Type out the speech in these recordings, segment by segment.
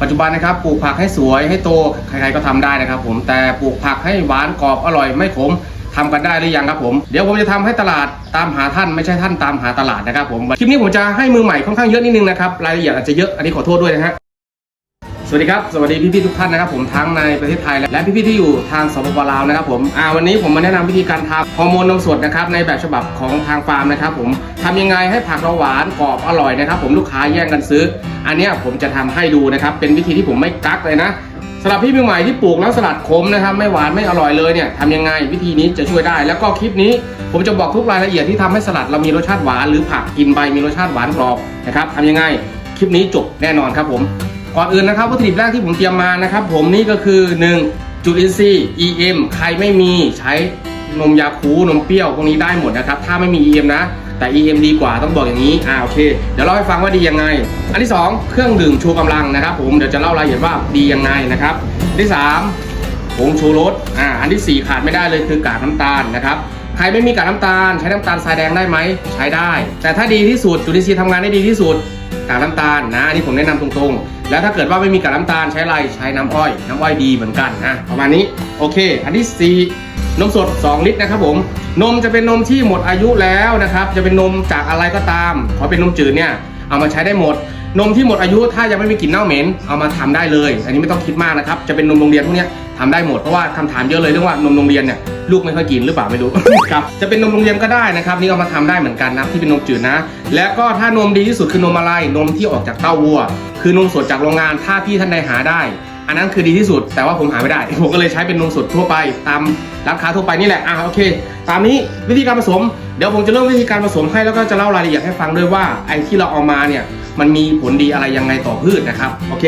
ปัจจุบันนะครับปลูกผักให้สวยให้โตใครๆก็ทำได้นะครับ ผมแต่ปลูกผักให้หวานกรอบอร่อยไม่ขมทำกันได้หรือยังครับผมเดี๋ยวผมจะทำให้ตลาดตามหาท่านไม่ใช่ท่านตามหาตลาดนะครับผมคลิปนี้ผมจะให้มือใหม่ค่อนข้างเยอะนิดนึงนะครับรายละเอียดอาจจะเยอะอันนี้ขอโทษด้วยนะฮะ สวัสดีครับ สวัสดีพี่ๆทุกท่านนะครับผมทั้งในประเทศไทย และพี่ๆที่อยู่ทางสปปลาวนะครับผมอ่าวันนี้ผมมาแนะนำวิธีการทำฮอร์โมนนมสดนะครับในแบบฉบับของทางฟาร์มนะครับผมทำยังไงให้ผักเราหวานกรอบอร่อยนะครับผมลูกค้าแย่งกันซื้อ อันเนี้ยผมจะทำให้ดูนะครับเป็นวิธีที่ผมไม่กักเลยนะสำหรับพี่มือใหม่ที่ปลูกแล้วสลัดขมนะครับไม่หวานไม่อร่อยเลยเนี่ยทำยังไงวิธีนี้จะช่วยได้ แล้วก็คลิปนี้ผมจะบอกทุกรายละเอียดที่ทำให้สลัดเรามีรสชาติหวานหรือผักกินใบมีรสชาติหวานกรอบนะครับทำยังไงคลิปนี้จบแน่นอนครับผม ก่อนอื่นนะครับวัตถุดิบแรกที่ผมเตรียมมานะครับ ผมนี่ก็คือ 1 จุลินทรีย์ EM ใครไม่มีใช้นมยาคูนมเปรี้ยวพวกนี้ได้หมดนะครับ ถ้าไม่มี EM นะ แต่ EM ดีกว่าต้องบอกอย่างนี้อ่าโอเค เดี๋ยวเล่าให้ฟังว่าดียังไง อันที่ 2 เครื่องดื่มชูกำลังนะครับ ผมเดี๋ยวจะเล่ารายละเอียดว่าดียังไงนะครับอันที่ 3ผงชูรสอ่าอันที่ 4 ขาดไม่ได้เลยคือกากน้ำตาลนะครับใครไม่มีกากน้ำตาล ใช้น้ำตาลทรายแดงได้ไหมใช้ได้ แต่ถ้าดีที่สุดจุลินทรีย์ทำงานได้ดีที่สุด กากน้ำตาลนะอันนี้ผมแนะนำตรงๆ แล้วถ้าเกิดว่าไม่มีกากน้ำตาลใช้อะไรใช้น้ำอ้อยน้ำอ้อยดีเหมือนกันนะประมาณนี้โอเค อันที่ 4 นมสด 2 ลิตรนะครับผมนมจะเป็นนมที่หมดอายุแล้วนะครับจะเป็นนมจากอะไรก็ตามขอเป็นนมจืดเนี่ยเอามาใช้ได้หมด นมที่หมดอายุถ้ายังไม่มีกลิ่นเน่าเหม็นเอามาทำได้เลย อันนี้ไม่ต้องคิดมากนะครับจะเป็นนมโรงเรียนพวกนี้ ทำได้หมดเพราะว่าคำถามเยอะเลยเรื่องว่านมโรงเรียนเนี่ยลูกไม่ค่อยกินหรือเปล่าไม่รู้ ครับจะเป็นนมโรงเรียนก็ได้นะครับนี่เอามาทำได้เหมือนกันนะที่เป็นนมจืดนะ แล้วก็ถ้านมดีที่สุดคือนมอะไรนมที่ออกจากเต้าวัว คือนมสดจากโรงงานถ้าพี่ท่านใดหาได้ อันนั้นคือดีที่สุด แต่ว่าผมหาไม่ได้ ผมก็เลยใช้เป็นนมสดทั่วไป ตามร้านค้าทั่วไปนี่แหละอะโอเค ตามนี้วิธีการผสม เดี๋ยวผมจะเริ่มวิธีการผสมให้แล้วก็จะเล่ารายละเอียดให้ฟังด้วยว่าไอ้ที่เราเอามาเนี่ยมันมีผลดีอะไรยังไงต่อพืชนะครับโอเค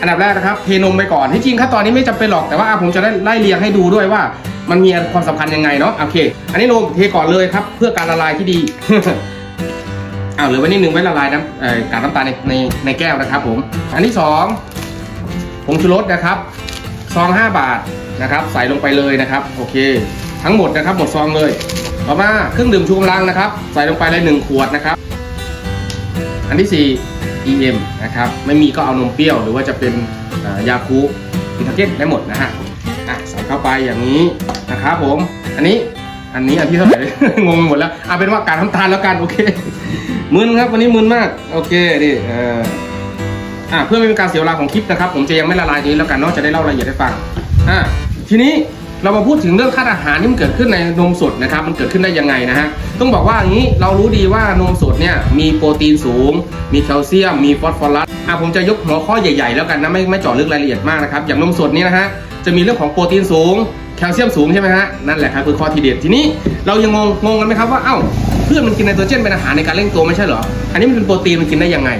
อันดับแรกนะครับเทนมไปก่อนที่จริงขั้นตอนนี้ไม่จำเป็นหรอกแต่ว่าผมจะได้ไล่เรียงให้ดูด้วยว่า มันมีความสำคัญยังไงเนาะโอเค อันนี้นมเทก่อนเลยครับ เพื่อการละลายที่ดีอ้าวเหลือไว้นิดนึงไว้ละลายน้ำกากน้ำตาลในในในแก้วนะครับ ผม อันที่สองผงชูรสนะครับซอง5บาทนะครับ ใส่ลงไปเลยนะครับโอเค ทั้งหมดนะครับหมดซองเลย ต่อมาเครื่องดื่มชูกำลังนะครับ ใส่ลงไปเลย1ขวดนะครับ อันที่ 4 EM นะครับไม่มีก็เอานมเปรี้ยว หรือว่าจะเป็นยาคูอิทาเกนได้หมดนะฮะอะใส่เข้าไปอย่างนี้นะครับผม อันนี้อันนี้อันที่เท่าไหร่งงหมดแล้วเอาเป็นว่าการน้ำตาลแล้วกันโอเคมึนครับวันนี้มึนมากโอเคดิเออะเพื่อไม่เป็นการเสียเวลาของคลิปนะครับ ผมจะยังไม่ละลายนี้แล้วกันเนอกจะได้เล่ารายละเอียดให้ฟังอะทีนี้ เรามาพูดถึงเรื่องค่าอาหารที่มันเกิดขึ้นในนมสดนะครับ มันเกิดขึ้นได้ยังไงนะฮะ ต้องบอกว่าอย่างนี้เรารู้ดีว่านมสดเนี่ยมีโปรตีนสูง มีแคลเซียม มีฟอสฟอรัส อะผมจะยกหัวข้อใหญ่ๆ แล้วกันนะ ไม่ไม่เจาะลึกรายละเอียดมากนะครับ อย่างนมสดนี่นะฮะ จะมีเรื่องของโปรตีนสูง แคลเซียมสูงใช่ไหมฮะ นั่นแหละครับคือข้อทีเด็ด ทีนี้เรายังงงงงกันไหมครับว่าเอ้าเพื่อนมันกินไนโตรเจนเป็นอาหารในการเร่งตัวไม่ใช่เหรอ อันนี้มันเป็นโปรตีนมันกินได้ยังไง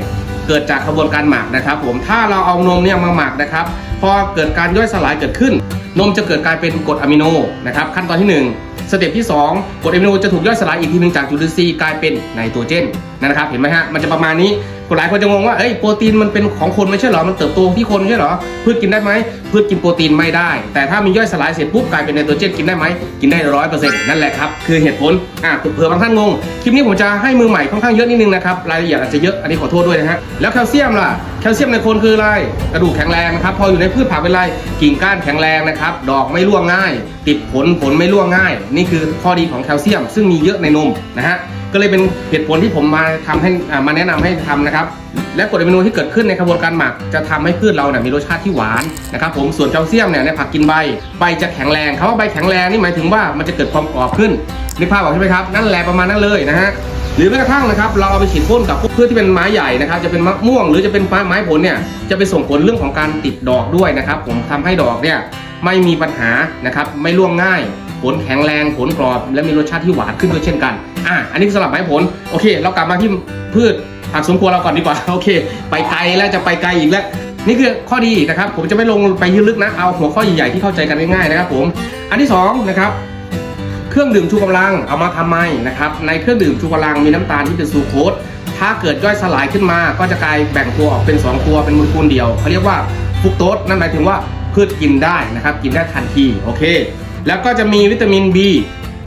เกิดจากกระบวนการหมักนะครับ ผม ถ้าเราเอานมเนี่ยมาหมักนะครับ พอเกิดการย่อยสลายเกิดขึ้น นมจะเกิดกลายเป็นกรดอะมิโนนะครับขั้นตอนที่หนึ่งสเต็ปที่ 2กรดอะมิโนจะถูกย่อยสลายอีกทีหนึงจากจุลินทรีย์กลายเป็นไนโตรเจนนะครับเห็นไหมฮะมันจะประมาณนี้หลายคนจะงงว่าเอ้ยโปรตีนมันเป็นของคนไม่ใช่หรอมันเติบโตที่คนไม่ใช่หรอพืชกินได้ไหม พืชกินโปรตีนไม่ได้ แต่ถ้ามีย่อยสลายเสร็จปุ๊บกลายเป็นไนโตรเจนกินได้ไหมกินได้ร้อยเปอร์เซ็นต์นั่นแหละครับคือเหตุผลอะเผื่อบางท่านงงคลิปนี้ผมจะให้มือใหม่ค่อนข้างเยอะนิดนึงนะครับรายละเอียดอาจจะเยอะอันนี้ขอโทษด้วยนะฮะแล้วแคลเซียมล่ะแคลเซียมในคนคืออะไรกระดูกแข็งแรงนะครับพออยู่ในพืชผักเป็นไรกิ่งก้านแข็งแรงนะครับดอกไม่ร่วงง่าย ติดผลผลไม่ร่วงง่าย นี่คือข้อดีของแคลเซียม ซึ่งมีเยอะในนมนะฮะ ก็เลยเป็นเหตุผลที่ผมมาทำให้มาแนะนำให้ทำนะครับ และกรดอะมิโนที่เกิดขึ้นในกระบวนการหมักจะทำให้พืชเราเนี่ยมีรสชาติที่หวานนะครับผมส่วนแคลเซียมเนี่ยในผักกินใบใบจะแข็งแรงคำว่าใบแข็งแรงนี่หมายถึงว่ามันจะเกิดความกรอบขึ้นนึกภาพออกใช่ไหมครับนั่นแหละประมาณนั้นเลยนะฮะหรือแม้กระทั่งนะครับเราเอาไปฉีดพ่นกับพืชที่เป็นไม้ใหญ่นะครับจะเป็นมะม่วงหรือจะเป็นไม้ผลเนี่ยจะไปส่งผลเรื่องของการติดดอกด้วยนะครับ ผมทำให้ดอกเนี่ยไม่มีปัญหานะครับไม่ร่วงง่าย ผลแข็งแรงผลกรอบ และมีรสชาติที่หวานขึ้นด้วยเช่นกัน อะอันนี้สลับไม้ผลโอเค เรากลับมาที่พืชผักสวนครัวเราก่อนดีกว่าโอเค ไปไกลแล้วจะไปไกลอีกแล้วนี่คือข้อดีนะครับ ผมจะไม่ลงไปยืดลึกนะเอาหัวข้อใหญ่ๆที่เข้าใจกันง่ายๆนะครับ ผม อันที่สองนะครับเครื่องดื่มชูกำลังเอามาทำไมนะครับในเครื่องดื่มชูกำลังมีน้ำตาลที่เป็นซูโคสถ้าเกิดย่อยสลายขึ้นมา ก็จะกลายแบ่งตัวออกเป็น 2 ตัวเป็นโมเลกุลเดียวเขาเรียกว่าฟุกโตสนั่นหมายถึงว่าพืชกินได้นะครับ กินได้ทันทีโอเค แล้วก็จะมีวิตามิน B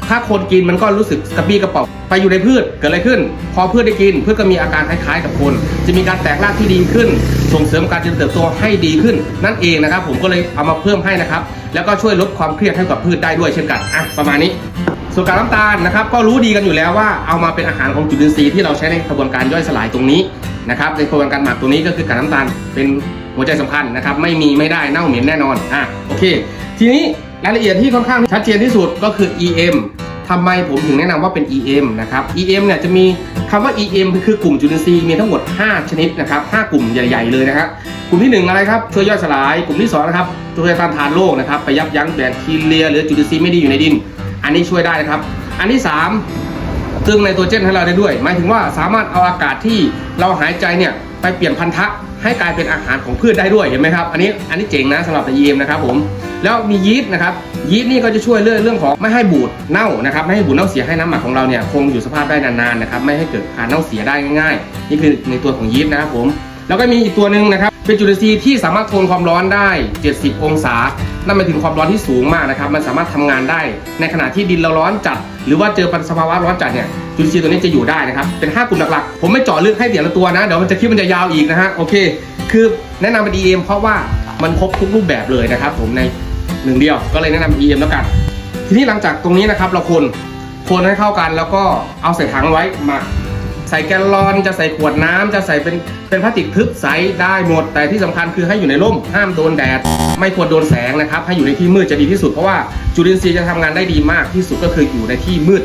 ถ้าคนกินมันก็รู้สึกกระปี้กระเป๋าไปไปอยู่ในพืชเกิดอะไรขึ้น พอพืชได้กินพืชก็มีอาการคล้ายๆกับคน จะมีการแตกรากที่ดีขึ้น ส่งเสริมการเจริญเติบโตให้ดีขึ้น นั่นเองนะครับ ผมก็เลยเอามาเพิ่มให้นะครับ แล้วก็ช่วยลดความเครียดให้กับพืชได้ด้วยเช่นกันอะประมาณนี้ส่วนกากน้ำตาลนะครับก็รู้ดีกันอยู่แล้วว่าเอามาเป็นอาหารของจุลินทรีย์ที่เราใช้ในกระบวนการย่อยสลายตรงนี้นะครับในกระบวนการหมักตรงนี้ก็คือกากน้ำตาลเป็นหัวใจสำคัญนะครับไม่มีไม่ได้เน่าเหม็นแน่นอนอะโอเค ทีนี้ รายละเอียดที่ค่อนข้างชัดเจนที่สุดก็คือ EM ทำไมผมถึงแนะนำว่าเป็น EM นะครับ EM เนี่ยจะมีคำว่า EM คือกลุ่มจุลินทรีย์มีทั้งหมด 5 ชนิดนะครับ5กลุ่มใหญ่ ๆเลยนะครับกลุ่มที่ 1 อะไรครับช่วยย่อยสลาย กลุ่มที่2นะครับช่วยต้านทานโรคนะครับไปยับยั้งแบคทีเรีย หรือจุลินทรีย์ไม่ดีอยู่ในดิน อันนี้ช่วยได้นะครับ อันที่ 3 ซึ่งไนโตรเจนให้เราได้ด้วย หมายถึงว่าสามารถเอาอากาศที่เราหายใจเนี่ย ไปเปลี่ยนพันธะให้กลายเป็นอาหารของพืชได้ด้วยเห็นไหมครับอันนี้อันนี้เจ๋งนะสำหรับ EM นะครับผมแล้วมียีสต์นะครับยีสต์นี่ก็จะช่วยเรื่องเรื่องของไม่ให้บูดเน่านะครับไม่ให้บูดเน่าเสียให้น้ำหมักของเราเนี่ยคงอยู่สภาพได้นานๆนะครับไม่ให้เกิดการเน่าเสียได้ง่ายๆ นี่คือในตัวของยีสต์นะครับผมแล้วก็มีอีกตัวหนึ่งนะครับเป็นจุลินทรีย์ที่สามารถทนความร้อนได้ 70 องศา นั่นหมายถึงความร้อนที่สูงมากนะครับ มันสามารถทำงานได้ ในขณะที่ดินเราร้อนจัด หรือว่าเจอสภาวะร้อนจัดเนี่ย จุลินทรีย์ตัวนี้จะอยู่ได้นะครับ เป็น 5 กลุ่มหลักๆ ผมไม่เจาะลึกให้แต่ละตัวนะ เดี๋ยวมันจะคลิปมันจะยาวอีกนะฮะ โอเค คือแนะนำเป็น EM เพราะว่ามันครบทุกรูปแบบเลยนะครับ ผมในหนึ่งเดียว ก็เลยแนะนำ EM แล้วกัน ทีนี้หลังจากตรงนี้นะครับ เราคนคนให้เข้ากันแล้วก็เอาใส่ถังไว้หมาใส่แกลลอนจะใส่ขวดน้ำจะใส่เป็นเป็นพลาสติกทึบใสได้หมด แต่ที่สำคัญคือให้อยู่ในร่มห้ามโดนแดด ไม่ควรโดนแสงนะครับ ให้อยู่ในที่มืดจะดีที่สุดเพราะว่าจุลินทรีย์จะทำงานได้ดีมากที่สุดก็คืออยู่ในที่มืด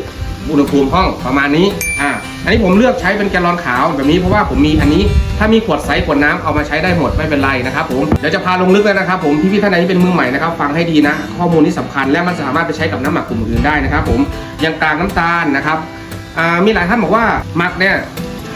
อุณหภูมิห้องประมาณนี้อ่าอันนี้ผมเลือกใช้เป็นแกลลอนขาวแบบนี้เพราะว่าผมมีอันนี้ ถ้ามีขวดใสขวดน้ำเอามาใช้ได้หมดไม่เป็นไรนะครับผมเดี๋ยวจะพาลงลึกเลยนะครับผมพี่ๆท่านใดที่เป็นมือใหม่นะครับฟังให้ดีนะ ข้อมูลนี้สำคัญและมันสามารถไปใช้กับน้ำหมักกลุ่มอื่นได้นะครับผมอย่างกากน้ำตาลนะครับอ่ามีหลายท่านบอกว่าหมักเนี่ย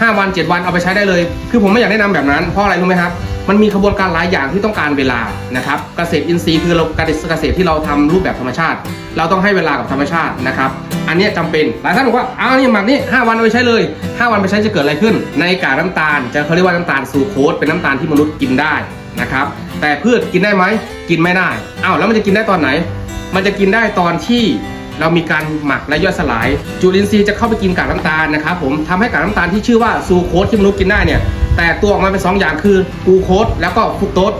ห้าวัน 7 วันเอาไปใช้ได้เลย คือผมไม่อยากแนะนำแบบนั้นเพราะอะไรรู้ไหมครับ มันมีขบวนการหลายอย่างที่ต้องการเวลานะครับเกษตรอินทรีย์คือเราการเกษตรที่เราทำรูปแบบธรรมชาติ เราต้องให้เวลากับธรรมชาตินะครับ อันนี้ยจำเป็นหลายท่านบอกว่าอ้าวนี่หมักนี่5วันเอาไปใช้เลย 5 วันไปใช้จะเกิดอะไรขึ้น ในกากน้ำตาล จะเขาเรียกว่าน้ำตาลซูโคสเป็นน้ำตาลที่มนุษย์กินได้นะครับ แต่พืชกินได้ไหมกินไม่ได้อ้าวแล้วมันจะกินได้ตอนไหน มันจะกินได้ตอนที่ เรามีการหมักและย่อยสลาย จุลินทรีย์จะเข้าไปกินกากน้ำตาลนะครับผมทำให้กากน้ำตาลที่ชื่อว่าซูโคสที่มนุษย์กินได้เนี่ยแตกตัวออกมาเป็น2อย่างคือกูโคสแล้วก็ฟรุกโตส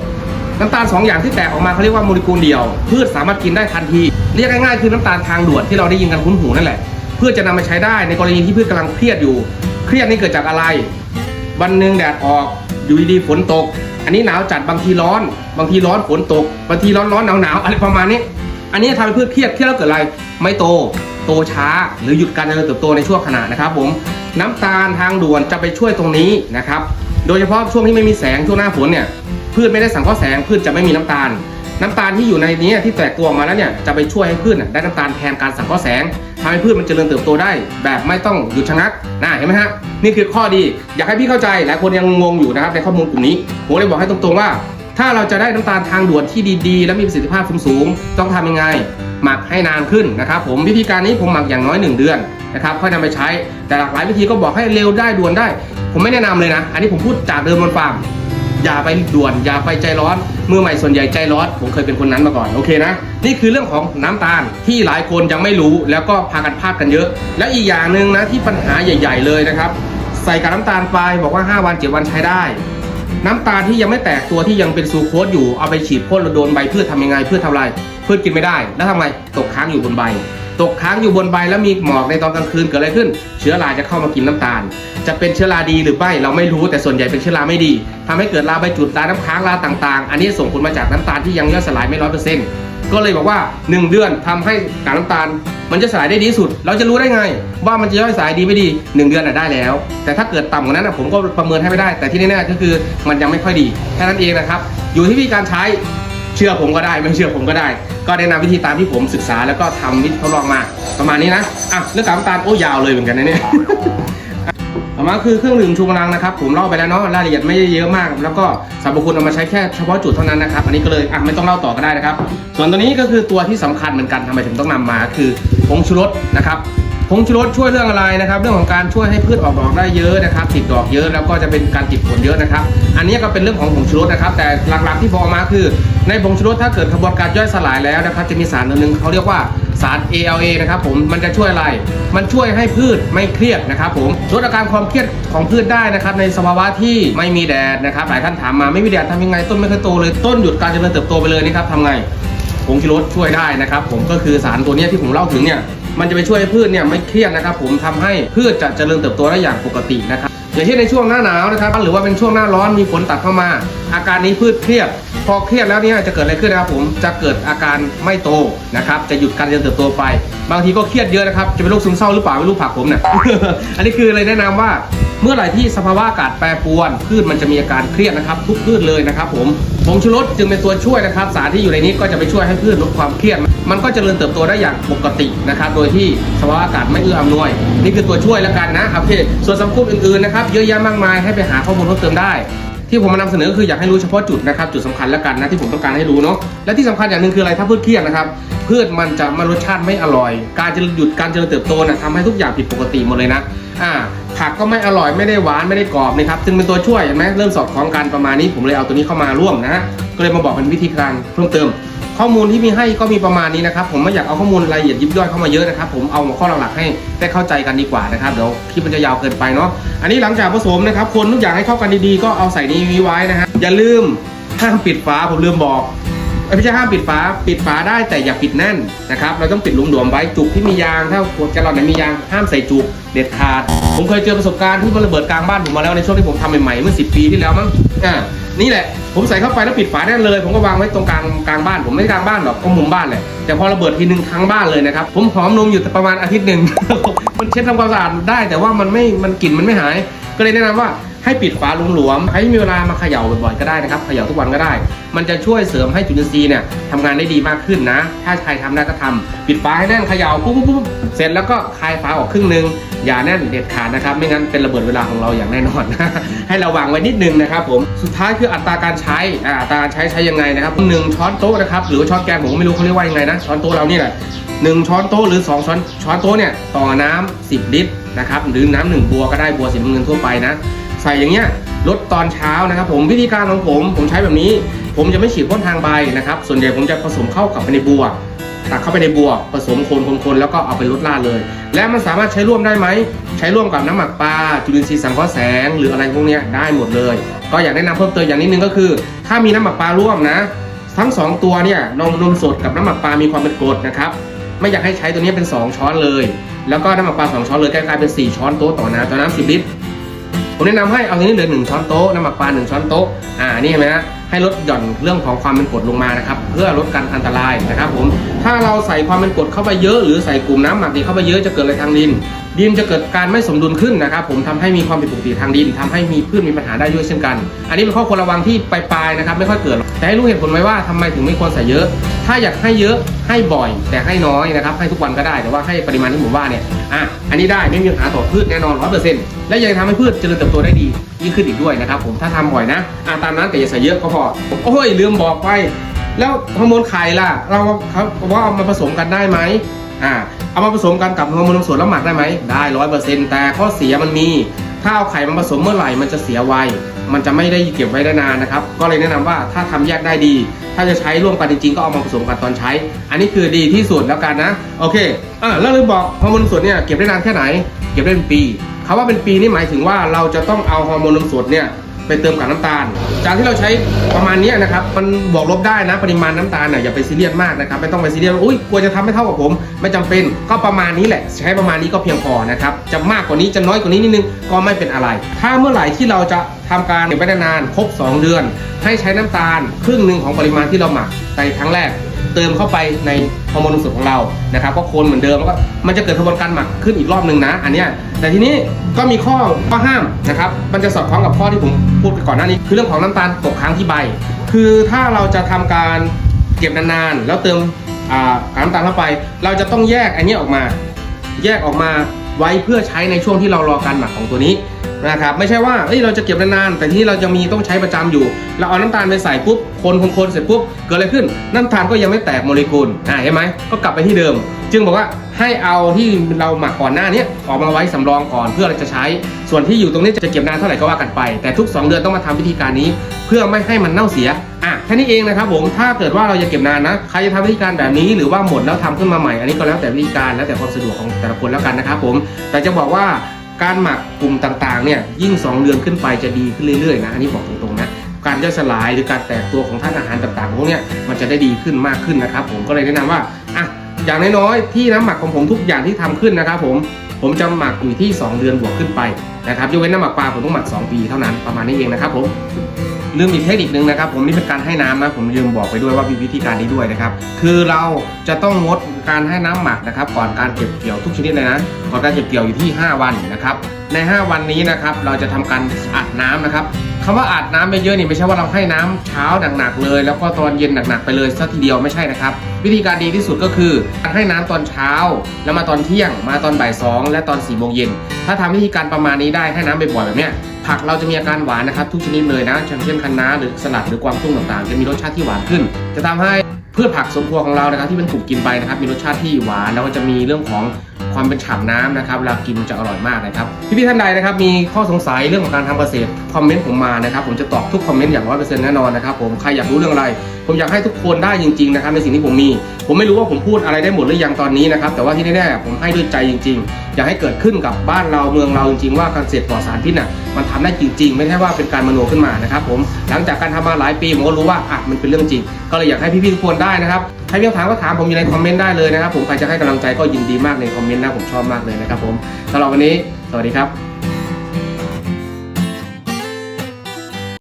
น้ำตาล2อย่างที่แตกออกมาเขาเรียกว่าโมเลกุลเดียว พืชสามารถกินได้ทันทีเรียกง่ายๆคือน้ำตาลทางด่วนที่เราได้ยินกันคุ้นหูนั่นแหละเพื่อจะนำมาใช้ได้ในกรณีที่พืชกำลังเครียดอยู่ เครียดนี่เกิดจากอะไร วันหนึ่งแดดออกอยู่ดีๆฝนตก อันนี้หนาวจัดบางทีร้อน บางทีร้อนฝนตกบางทีร้อนร้อนหนาวหนาวอะไรประมาณนี้ อันนี้ทำให้พืชเครียดเครียดแล้วเกิดอะไรไม่โตโตช้า หรือหยุดการเจริญเติบโตในช่วงขณะนะครับผมน้ำตาลทางด่วนจะไปช่วยตรงนี้นะครับ โดยเฉพาะช่วงที่ไม่มีแสงช่วงหน้าฝนเนี่ยพืชไม่ได้สังเคราะห์แสงพืชจะไม่มีน้ำตาล น้ำตาลที่อยู่ในนี้ที่แตกตัวออกมาแล้วเนี่ยจะไปช่วยให้พืชได้น้ำตาลแทนการสังเคราะห์แสงทำให้พืชมันเจริญเติบโตได้ แบบไม่ต้องหยุดชะงักนะเห็นไหมฮะนี่คือข้อดี อยากให้พี่เข้าใจหลายคนยังงงอยู่นะครับในข้อมูลกลุ่มนี้ผมเลยบอกให้ตรงๆว่า ถ้าเราจะได้น้ำตาลทางด่วนที่ดีๆ และมีประสิทธิภาพสูงๆต้องทำยังไง หมักให้นานขึ้นนะครับผมวิธีการนี้ผมหมักอย่างน้อย 1 เดือนนะครับค่อยนำไปใช้แต่หลากหลายวิธีก็บอกให้เร็วได้ด่วนได้ ผมไม่แนะนำเลยนะ อันนี้ผมพูดจากเดิมบนฟาร์มอย่าไปด่วนอย่าไปใจร้อนมือใหม่ส่วนใหญ่ใจร้อนผมเคยเป็นคนนั้นมาก่อนโอเคนะนี่คือเรื่องของน้ำตาลที่หลายคนยังไม่รู้แล้วก็พากันพลาดกันเยอะ และอีกอย่างหนึ่งนะที่ปัญหาใหญ่ ๆ เลยนะครับ ใส่กับน้ำตาลไปบอกว่า 5 วัน7วันใช้ได้ น้ำตาลที่ยังไม่แตกตัวที่ยังเป็นซูโคสอยู่เอาไปฉีดพ่นแล้วโดนใบพืชทำยังไงพืชทำอะไรพืชกินไม่ได้ แล้วทำไงตกค้างอยู่บนใบ ตกค้างอยู่บนใบแล้วมีหมอกในตอนกลางคืนเกิดอะไรขึ้น เชื้อราจะเข้ามากินน้ำตาล จะเป็นเชื้อราดีหรือไม่เราไม่รู้แต่ส่วนใหญ่เป็นเชื้อราไม่ดีทำให้เกิดราใบจุดราน้ำค้างราต่างๆ อันนี้ส่งผลมาจากน้ำตาลที่ยังย่อยสลายไม่ร้อยเปอร์เซ็นต์ ก็เลยบอกว่า 1 เดือนทำให้กากน้ำตาล มันจะสลายได้ดีสุด เราจะรู้ได้ไง ว่ามันจะย่อยสลายดีไม่ดี 1 เดือนน่ะได้แล้ว แต่ถ้าเกิดต่ำกว่านั้นน่ะผมก็ประเมินให้ไม่ได้ แต่ที่แน่ๆก็คือมันยังไม่ค่อยดีแค่นั้นเองนะครับ อยู่ที่วิธีการใช้เชื่อผมก็ได้ไม่เชื่อผมก็ได้ ก็แนะนำวิธีตามที่ผมศึกษาแล้วก็ทำวิธีทดลองมา ประมาณนี้นะอะเรื่องกากน้ำตาลโอ้ยาวเลยเหมือนกันนะเนี่ย อมาคือเครื่องดื่มชูกำลังนะครับผมเล่าไปแล้วเนาะรายละเอียดไม่ได้เยอะมาก แล้วก็สรรพคุณเอามาใช้แค่เฉพาะจุดเท่านั้นนะครับ อันนี้ก็เลยอะไม่ต้องเล่าต่อก็ได้นะครับ ส่วนตัวนี้ก็คือตัวที่สำคัญเหมือนกันทำไมถึงต้องนำมา คือผงชูรสนะครับผงชูรสช่วยเรื่องอะไรนะครับ เรื่องของการช่วยให้พืชออกดอกได้เยอะนะครับติดดอกเยอะแล้วก็จะเป็นการติดผลเยอะนะครับ อันนี้ก็เป็นเรื่องของผงชูรสนะครับ แต่หลักๆที่บอกมาคือ ในผงชูรสถ้าเกิดกระบวนการย่อยสลายแล้วนะครับ จะมีสารตัวหนึ่งเขาเรียกว่า สาร ALA นะครับผมมันจะช่วยอะไร มันช่วยให้พืชไม่เครียดนะครับผมลดอาการความเครียดของพืชได้นะครับในสภาวะที่ไม่มีแดดนะครับหลายท่านถามมาไม่มีแดดทำยังไงต้นไม่เคยโตเลยต้นหยุดการเจริญเติบโตไปเลยนี่ครับทำไงผงชูรสช่วยได้นะครับผมก็คือสารตัวนี้ที่ผมเล่าถึงเนี่ยมันจะไปช่วยให้พืชเนี่ยไม่เครียดนะครับผมทำให้พืชจะเจริญเติบโตได้อย่างปกตินะครับอย่างเช่นในช่วงหน้าหนาวนะครับหรือว่าเป็นช่วงหน้าร้อนมีฝนตัดเข้ามา อาการนี้พืชเครียด พอเครียดแล้วเนี่ยจะเกิดอะไรขึ้นนะครับผมจะเกิดอาการไม่โตนะครับจะหยุดการเจริญเติบโตไป บางทีก็เครียดเยอะนะครับจะเป็นโรคซึมเศร้าหรือเปล่าไม่รู้ผักผมเนี่ย อันนี้คือเลยแนะนำว่าเมื่อไหร่ที่สภาวะอากาศแปรปรวนพืชมันจะมีอาการเครียดนะครับทุกพืชเลยนะครับผมผงชูรสจึงเป็นตัวช่วยนะครับ สารที่อยู่ในนี้ก็จะไปช่วยให้พืชลดความเครียด มันก็จเจริญเติบโตได้อย่างปกตินะครับ โดยที่สภาวะอากาศไม่เอื้ออำนวย นี่คือตัวช่วยแล้วกันนะโอเคส่วนสรรพคุณอื่นๆนะครับเยอะแยะมากมายให้ไปหาข้อมูลเพิ่มเติมได้ ที่ผมมานำเสนอคืออยากให้รู้เฉพาะจุดนะครับจุดสำคัญแล้วกันนะที่ผมต้องการให้รู้เนาะและที่สำคัญอย่างหนึ่งคืออะไรถ้าพืชเครียดนะครับพืชมันจะมารสชาติไม่อร่อย การจะหยุดการเจริญเติบโตนะทำให้ทุกอย่างผิดปกติหมดเลยนะอ่าผักก็ไม่อร่อยไม่ได้หวานไม่ได้กรอบนะครับจึงเป็นตัวช่วยเห็นไหมเริ่มสอดคล้องกันประมาณนี้ผมเลยเอาตัวนี้เข้ามาร่วมนะก็เลยมาบอกเป็นวิธีการเพิ่มเติม ข้อมูลที่มีให้ก็มีประมาณนี้นะครับ ผมไม่อยากเอาข้อมูลรายละเอียดยิบย่อยเข้ามาเยอะนะครับ ผมเอาข้อหลักๆให้ได้เข้าใจกันดีกว่านะครับเดี๋ยวคลิปมันจะยาวเกินไปเนาะอันนี้หลังจากผสมนะครับ คนทุกอย่างให้เข้ากันดีๆก็เอาใส่นี้ไว้นะฮะอย่าลืมห้ามปิดฝาผมลืมบอก ไม่ใช่ห้ามปิดฝาปิดฝาได้แต่อย่าปิดแน่นนะครับ เราต้องปิดหลุมๆไว้จุกที่มียาง ถ้าขวดแกลลอนไหนมียางห้ามใส่จุกเด็ดขาด ผมเคยเจอประสบการณ์ที่มันระเบิดกลางบ้านผมมาแล้วในช่วงที่ผมทำใหม่ๆเมื่อ 10 ปีที่แล้วมั้งอ่านี่แหละ ผมใส่เข้าไปแล้วปิดฝาแน่นเลย ผมก็วางไว้ตรงกลางกลางบ้าน ผมไม่กลางบ้านหรอกก็มุมบ้านแหละแต่พอระเบิดทีนึงทั้งบ้านเลยนะครับ ผมหอมนมอยู่แต่ประมาณอาทิตย์หนึ่ง มันเช็ดทำความสะอาดได้ แต่ว่ามันไม่มันกลิ่นมันไม่หาย ก็เลยแนะนำว่าให้ปิดฝาหลวมๆใครที่มีเวลามาเขย่าบ่อยๆก็ได้นะครับเขย่าทุกวันก็ได้ มันจะช่วยเสริมให้จุลินทรีย์เนี่ยทำงานได้ดีมากขึ้นนะ ถ้าใครทำได้ก็ทำปิดฝาให้แน่นเขย่าปุ๊บปุ๊บเสร็จแล้วก็คลายฝาออกครึ่งหนึ่งอย่าแน่นเด็ดขาดนะครับ ไม่งั้นเป็นระเบิดเวลาของเราอย่างแน่นอนให้ระวังไว้นิดนึงนะครับผมสุดท้ายคืออัตราการใช้อัตราการใช้ใช้ยังไงนะครับหนึ่งช้อนโต๊ะนะครับหรือช้อนแกงผมก็ไม่รู้เขาเรียกว่ายังไงนะช้อนโต๊ะเรานี่แหละหนึ่งช้อนโต๊ะหรือสองช้อนช้อนโต๊ะเนี่ยต่อน้ำ10 ลิตรนะครับหรือน้ำหนึ่งบัวก็ได้บัวสีน้ำเงินทั่วไปนะ ใส่อย่างเงี้ยลดตอนเช้านะครับผมวิธีการของผมผมใช้แบบนี้ ผมจะไม่ฉีดพ่นทางใบนะครับ ส่วนใหญ่ผมจะผสมเข้ากับไปในบัวตักเข้าไปในบัว ผสมคนคนคนแล้วก็เอาไปลดราดเลย และมันสามารถใช้ร่วมได้ไหม ใช้ร่วมกับน้ำหมักปลาจุลินทรีย์สังเคราะห์แสง หรืออะไรพวกเนี้ยได้หมดเลย ก็อยากแนะนำเพิ่มเติมอย่างนิดนึงก็คือ ถ้ามีน้ำหมักปลาร่วมนะ ทั้งสองตัวเนี่ยนมนมสดกับน้ำหมักปลามีความเป็นกรดนะครับไม่อยากให้ใช้ตัวนี้เป็น 2 ช้อนเลย แล้วก็น้ำหมักปลา2ช้อนเลยกลายเป็น 4 ช้อนโต๊ะต่อน้ำต่อน้ำ10ลิตรผมแนะนำให้เอาทีนี้เหลือ1ช้อนโต๊ะน้ำหมักปลา1ช้อนโต๊ะอ่านี่เห็นไหมฮะ ให้ลดหย่อนเรื่องของความเป็นกรดลงมานะครับ เพื่อลดการอันตรายนะครับผมถ้าเราใส่ความเป็นกรดเข้าไปเยอะ หรือใส่กลุ่มน้ำหมักนี้เข้าไปเยอะจะเกิดอะไรทางดิน ดินจะเกิดการไม่สมดุลขึ้นนะครับ ผมทำให้มีความผิดปกติทางดินทำให้มีพืชมีปัญหาได้ด้วยเช่นกัน อันนี้เป็นข้อควรระวังที่ปลายๆนะครับ ไม่ค่อยเกิดแต่ให้รู้เหตุผลไว้ว่าทำไมถึงไม่ควรใส่เยอะ ถ้าอยากให้เยอะให้บ่อย แต่ให้น้อยนะครับให้ทุกวันก็ได้แต่ว่าให้ปริมาณที่ผมว่าเนี่ยอะอันนี้ได้ไม่มีปัญหาต่อพืชแน่นอนร้อยเปอร์เซ็นต์และยังทำให้พืชเจริญเติบโตได้ดี ยิ่งขึ้นอีกด้วยนะครับผมถ้าทำบ่อยนะอะตามนั้นแต่อย่าใส่เยอะก็พอโอ้ยลืมบอกไปแล้วฮอร์โมนไข่ล่ะ เราเขาว่าเอามาผสมกันได้ไหมอ่าเอามาผสมกันกับฮอร์โมนนมสดแล้วหมักได้ไหมได้ร้อยเปอร์เซ็นต์แต่ข้อเสียมันมีถ้าเอาไข่มาผสมเมื่อไหร่มันจะเสียไวมันจะไม่ได้เก็บไว้ได้นานนะครับ ก็เลยแนะนำว่าถ้าทำแยกได้ดี ถ้าจะใช้ร่วมกันจริงๆ ก็เอามาผสมกันตอนใช้ อันนี้คือดีที่สุดแล้วกันนะ โอเคอ่าแล้วลืมบอกฮอร์โมนนมสดเนี่ยเก็บได้นานแค่ไหน เก็บได้เป็นปี คำว่าเป็นปีนี่หมายถึงว่าเราจะต้องเอาฮอร์โมนนมสดเนี่ยไปเติมกับน้ำตาล จากที่เราใช้ประมาณนี้นะครับ มันบวกลบได้นะ ปริมาณน้ำตาลน่ะอย่าไปซีเรียสมากนะครับ ไม่ต้องไปซีเรียสว่าอุ้ยกลัวจะทำไม่เท่ากับผม ไม่จำเป็นก็ประมาณนี้แหละ ใช้ประมาณนี้ก็เพียงพอนะครับ จะมากกว่านี้จะน้อยกว่านี้นิดนึงก็ไม่เป็นอะไร ถ้าเมื่อไหร่ที่เราจะทำการเก็บไว้นานครบ 2 เดือน ให้ใช้น้ำตาล ครึ่งหนึ่งของปริมาณที่เราหมักในครั้งแรก เติมเข้าไปใน ฮอร์โมนนมสดของเรานะครับก็คนเหมือนเดิมแล้วก็มันจะเกิดกระบวนการหมักขึ้นอีกรอบหนึ่งนะ อันเนี้ยแต่ทีนี้ก็มีข้อข้อห้ามนะครับมันจะสอดคล้องกับข้อที่ผมพูดไปก่อนหน้านี้ คือเรื่องของน้ำตาลตกค้างที่ใบ คือถ้าเราจะทำการเก็บนานๆแล้วเติมน้ำตาลเข้าไป เราจะต้องแยกอันนี้ออกมา แยกออกมาไว้เพื่อใช้ในช่วงที่เรารอการหมักของตัวนี้ นะครับไม่ใช่ว่าเอ้ยเราจะเก็บนานๆแต่ที่เราจะมีต้องใช้ประจำอยู่ เราเอาน้ำตาลไปใส่ปุ๊บคนคนคนเสร็จปุ๊บเกิดอะไรขึ้น น้ำตาลก็ยังไม่แตกโมเลกุลอ่าเห็นไหมก็กลับไปที่เดิม จึงบอกว่าให้เอาที่เราหมักก่อนหน้านี้ออกมาไว้สำรองก่อนเพื่อเราจะใช้ ส่วนที่อยู่ตรงนี้จะเก็บนานเท่าไหร่ก็ว่ากันไป แต่ทุก 2 เดือนต้องมาทำวิธีการนี้ เพื่อไม่ให้มันเน่าเสียอะแค่นี้เองนะครับผมถ้าเกิดว่าเราจะเก็บนานนะใครจะทำวิธีการแบบนี้หรือว่าหมดแล้วทำขึ้นมาใหม่ อันนี้ก็แล้วแต่วิธีการแล้วแต่ความสะดวกของแต่ละคนแล้วกันนะครับผมแต่จะบอกว่า การหมักกลุ่มต่างๆเนี่ยยิ่ง 2 เดือนขึ้นไปจะดีขึ้นเรื่อยๆนะอันนี้บอกตรงๆนะการย่อยสลายหรือการแตกตัวของธาตุอาหารต่างๆพวกนี้มันจะได้ดีขึ้นมากขึ้นนะครับผมก็เลยแนะนำว่าอะอย่างน้อยๆที่น้ำหมักของผมทุกอย่างที่ทำขึ้นนะครับ ผมผมจะหมักอยู่ที่ 2 เดือนบวกขึ้นไปนะครับยกเว้นน้ำหมักปลาผมต้องหมัก 2 ปีเท่านั้นประมาณนี้เองนะครับผม ลืมอีกเทคนิคนึงนะครับ ผมนี่เป็นการให้น้ำนะผมลืมบอกไปด้วยว่ามีวิธีการนี้ด้วยนะครับ คือเราจะต้องงดการให้น้ำหมักนะครับ ก่อนการเก็บเกี่ยวทุกชนิดเลยนะก่อนการเก็บเกี่ยวอยู่ที่ 5 วันนะครับใน 5 วันนี้นะครับเราจะทำการอัดน้ำนะครับ คำว่าอัดน้ำไปเยอะนี่ไม่ใช่ว่าเราให้น้ำเช้าหนักๆเลย แล้วก็ตอนเย็นหนักๆไปเลยสักทีเดียวไม่ใช่นะครับ วิธีการดีที่สุดก็คือการให้น้ำตอนเช้า แล้วมาตอนเที่ยง มาตอนบ่ายสองและตอน4ี่โมงเย็นถ้าทำวิธีการประมาณนี้ได้ให้น้ำบ่อยๆแบบเนี้ยผักเราจะมีอาการหวานนะครับทุกชนิดเลยนะเช่นเช่นคะน้าหรือสลัดหรือกวางตุ้งต่างๆ จะมีรสชาติที่หวานขึ้น จะทำให้พืชผักสวนครัวของเรานะครับที่เป็นกลุ่มกินไปนะครับมีรสชาติที่หวานแล้วก็จะมีเรื่องของ ความเป็นฉ่ำน้ำนะครับเวลากินจะอร่อยมากนะครับพี่ๆท่านใดนะครับมีข้อสงสัยเรื่องของการทำเกษตรคอมเมนต์ผมมานะครับผมจะตอบทุกคอมเมนต์อย่างร้อยเปอร์เซ็นต์แน่นอนนะครับผมใครอยากรู้เรื่องอะไร ผมอยากให้ทุกคนได้จริงๆนะครับในสิ่งที่ผมมี ผมไม่รู้ว่าผมพูดอะไรได้หมดหรือยังตอนนี้นะครับแต่ว่าที่แน่ๆผมให้ด้วยใจจริง ๆ อยากให้เกิดขึ้นกับบ้านเราเมืองเราจริงๆว่าการเกษตรปลอดสารพิษน่ะมันทำได้จริง ๆ ไม่ใช่ว่าเป็นการมโนขึ้นมานะครับผมหลังจากการทำมาหลายปีผมก็รู้ว่าอะมันเป็นเรื่องจริง ก็เลยอยากให้พี่ๆทุกคนได้นะครับ ครมีคำถามก็ถามผมอยู่ในคอมเมนต์ได้เลยนะครับผมใครจะให้กำลังใจก็ยินดีมากในคอมเมนต์นะผมชอบมากเลยนะครับผมสำหรับวันนี้ สวัสดีครับ